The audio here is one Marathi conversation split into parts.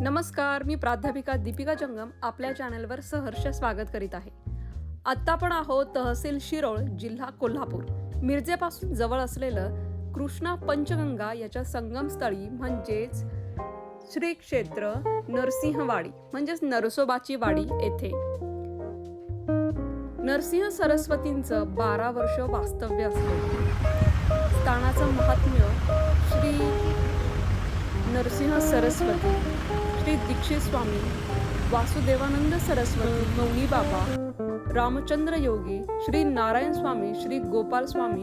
नमस्कार मी प्राध्यापिका दीपिका जंगम आपल्या चॅनलवर सहर्ष स्वागत करीत आहे. आत्ता पण आहोत तहसील शिरोळ जिल्हा कोल्हापूर. मिरजेपासून जवळ असलेलं कृष्णा पंचगंगा याच्या संगमस्थळी म्हणजेच श्री क्षेत्र नरसिंहवाडी म्हणजेच नरसोबाची वाडी येथे. नरसिंह सरस्वतींचं बारा वर्ष वास्तव्य असलं स्थानाचं महात्म्य श्री नरसिंह सरस्वती श्री दीक्षित स्वामी वासुदेवानंद सरस्वती मौनी बाबा रामचंद्र योगी श्री नारायण स्वामी श्री गोपाल स्वामी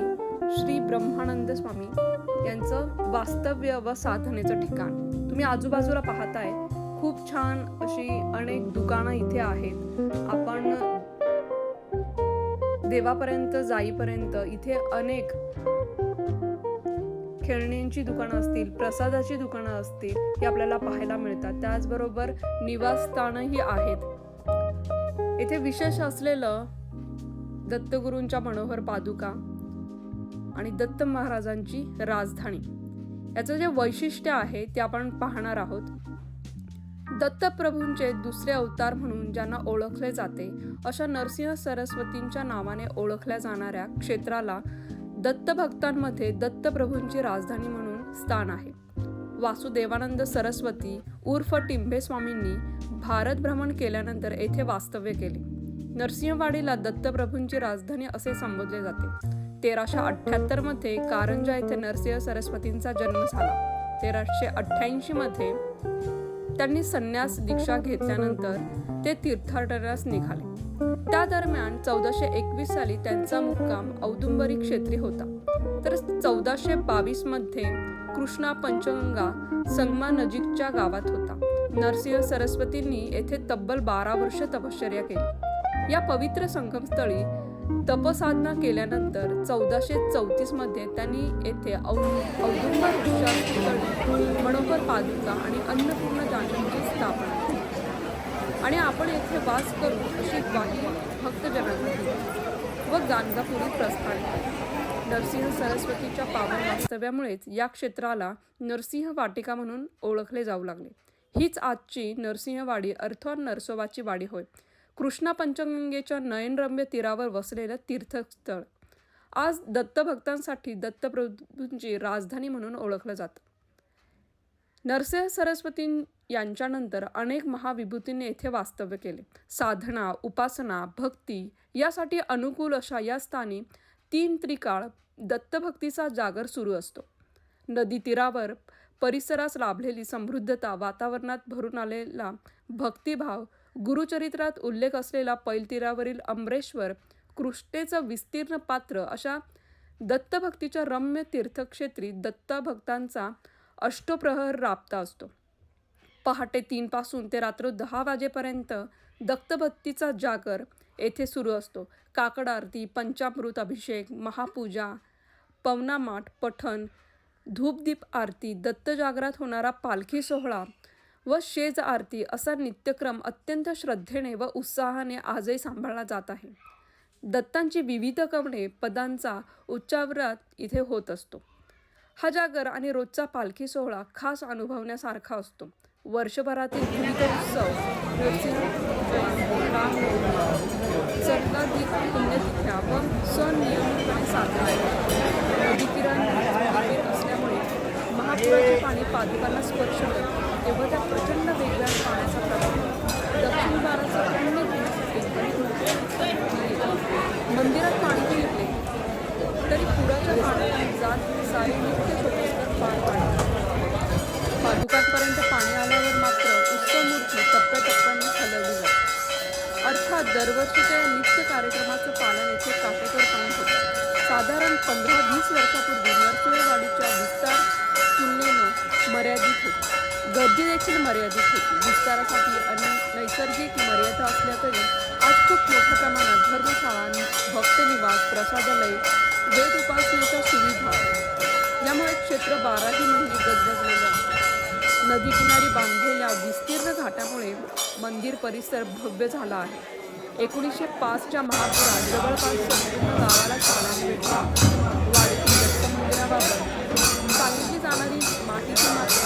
श्री ब्रह्मानंद स्वामी यांचं वास्तव्य व साधनेचं ठिकाण. तुम्ही आजूबाजूला पाहताय खूप छान अशी अनेक दुकानं इथे आहेत. आपण देवापर्यंत जाईपर्यंत इथे अनेक खेळण्यांची दुकानं असतील प्रसादाची दुकानं असतील ही आपल्याला पाहायला मिळतात. त्याचबरोबर निवासस्थानंही आहेत. येथे विशेष असलेलं दत्तगुरूंच्या मनोहर पादुका आणि दत्त महाराजांची राजधानी. याचं जे वैशिष्ट्य आहे ते आपण पाहणार आहोत. दत्तप्रभूंचे दुसरे अवतार म्हणून ज्यांना ओळखले जाते अशा नरसिंह सरस्वतींच्या नावाने ओळखल्या जाणाऱ्या क्षेत्राला दत्तभक्तांमध्ये दत्तप्रभूंची राजधानी म्हणून स्थान आहे. वासुदेवानंद सरस्वती उर्फ टिंबेस्वामींनी भारत भ्रमण केल्यानंतर येथे वास्तव्य केले. नरसिंहवाडीला दत्तप्रभूंची राजधानी असे संबोधले जाते. तेराशे अठ्ठ्याहत्तरमध्ये कारंजा येथे नरसिंह सरस्वतींचा जन्म झाला. तेराशे अठ्ठ्याऐंशी मध्ये त्यांनी संन्यास दीक्षा घेतल्यानंतर ते तीर्थाटनास निघाले. त्या दरम्यान चौदाशे एकवीस साली त्यांचा मुक्काम औदुंबरी क्षेत्री होता. तर चौदाशे बावीसमध्ये कृष्णा पंचगंगा संगमा नजीकच्या गावात होता. नरसिंह सरस्वतींनी येथे तब्बल बारा वर्ष तपश्चर्या केली. या पवित्र संगमस्थळी तपसाधना केल्यानंतर चौदाशे चौतीसमध्ये त्यांनी येथे औ- वृक्षास्थळी मनोहर पादुका आणि अन्नपूर्ण जानकीची स्थापना. आणि आपण येथे वास करू अशी ग्वाही भक्तजनांना दिली व गाणगापुरी प्रस्थान नरसिंह सरस्वतीच्या पावन वास्तव्यामुळेच या क्षेत्राला नरसिंह वाटिका म्हणून ओळखले जाऊ लागले. हीच आजची नरसिंहवाडी अर्थात नरसोबाची वाडी होय. कृष्णा पंचगंगेच्या नयनरम्य तीरावर वसलेलं तीर्थस्थळ. आज दत्तभक्तांसाठी दत्तप्रभूंची राजधानी म्हणून ओळखलं जातं. नरसिंह सरस्वती यांच्यानंतर अनेक महाविभूतींनी येथे वास्तव्य केले. साधना उपासना भक्ती यासाठी अनुकूल अशा या स्थानी तीन त्रिकाळ दत्तभक्तीचा जागर सुरू असतो. नदी तीरावर परिसरास लाभलेली समृद्धता वातावरणात भरून आलेला भक्तिभाव गुरुचरित्रात उल्लेख असलेला पैलतीरावरील अमरेश्वर कृष्णेचं विस्तीर्ण पात्र अशा दत्तभक्तीच्या रम्य तीर्थक्षेत्री दत्तभक्तांचा अष्टप्रहर राबता असतो. पहाटे तीनपासून ते रात्र दहा वाजेपर्यंत दत्तभक्तीचा जागर येथे सुरू असतो. काकड आरती पंचामृत अभिषेक महापूजा पवनामाठ पठण धूपदीप आरती दत्तजागरात होणारा पालखी सोहळा व शेज आरती असा नित्यक्रम अत्यंत श्रद्धेने व उत्साहाने आजही सांभाळला जात आहे. दत्तांची विविध कवणे पदांचा उच्चावरात इथे होत असतो. हा जागर आणि रोजचा पालखी सोहळा खास अनुभवण्यासारखा असतो. वर्षभरातील विविध उत्सव नरसिंह पुण्यतिथ्या व सण नियमितपणे साजरा नदी असल्यामुळे महापुराचे पाणी पादुकांना स्पर्श करते तेव्हा त्या पादुकांपर्यंत पाणी आल्यावर मात्र उत्सवमूर्ती टप्प्याटप्प्याने हलवली जाते. अर्थात दरवर्षीच्या या नित्य कार्यक्रमाचं पालन येथे काटेकोरपणे होतं. साधारण पंधरा वीस वर्षापूर्वी नरसिंहवाडीच्या विस्तार तुलनेनं मर्यादित होती. गर्दी देखील मर्यादित होती. विस्तारासाठी अनेक नैसर्गिक मर्यादा असल्या तरी आज खूप मोठ्या प्रमाणात धर्मशाळा भक्तनिवास प्रसादालय वेद उपासनेच्या सुविधा क्षेत्र बाराही महिने गजबजलेलं आहे नदीकिनारी बांधलेल्या विस्तीर्ण घाटामुळे मंदिर परिसर भव्य झाला आहे. एकोणीसशे पाचच्या महापुरात जवळपास संपूर्ण गावाला चालना भेटला वाढती दत्त मंदिराबाबत सांगितली जाणारी मातीची माती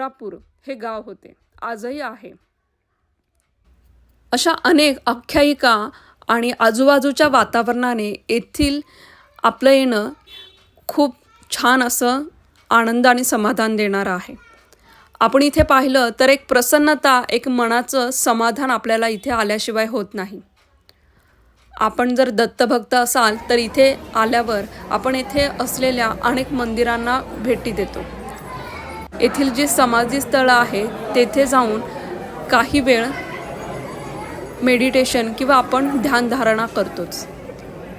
डोंगरापूर हे गाव होते. आजही आहे. अशा अनेक आख्यायिका आणि आजूबाजूच्या वातावरणाने येथील आपलं येणं खूप छान असं आनंद आणि समाधान देणारं आहे. आपण इथे पाहिलं तर एक प्रसन्नता एक मनाचं समाधान आपल्याला इथे आल्याशिवाय होत नाही. आपण जर दत्तभक्त असाल तर इथे आल्यावर आपण येथे असलेल्या अनेक मंदिरांना भेटी देतो. येथील जे समाधी स्थळं आहे तेथे जाऊन काही वेळ मेडिटेशन किंवा आपण ध्यानधारणा करतोच.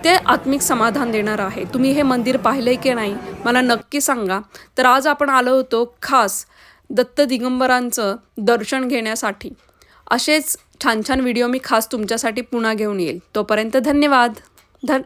ते आत्मिक समाधान देणार आहे. तुम्ही हे मंदिर पाहिलं की नाही मला नक्की सांगा. तर आज आपण आलो होतो खास दत्त दिगंबरांचं दर्शन घेण्यासाठी. असेच छान छान व्हिडिओ मी खास तुमच्यासाठी पुन्हा घेऊन येईल. तोपर्यंत धन्यवाद. धन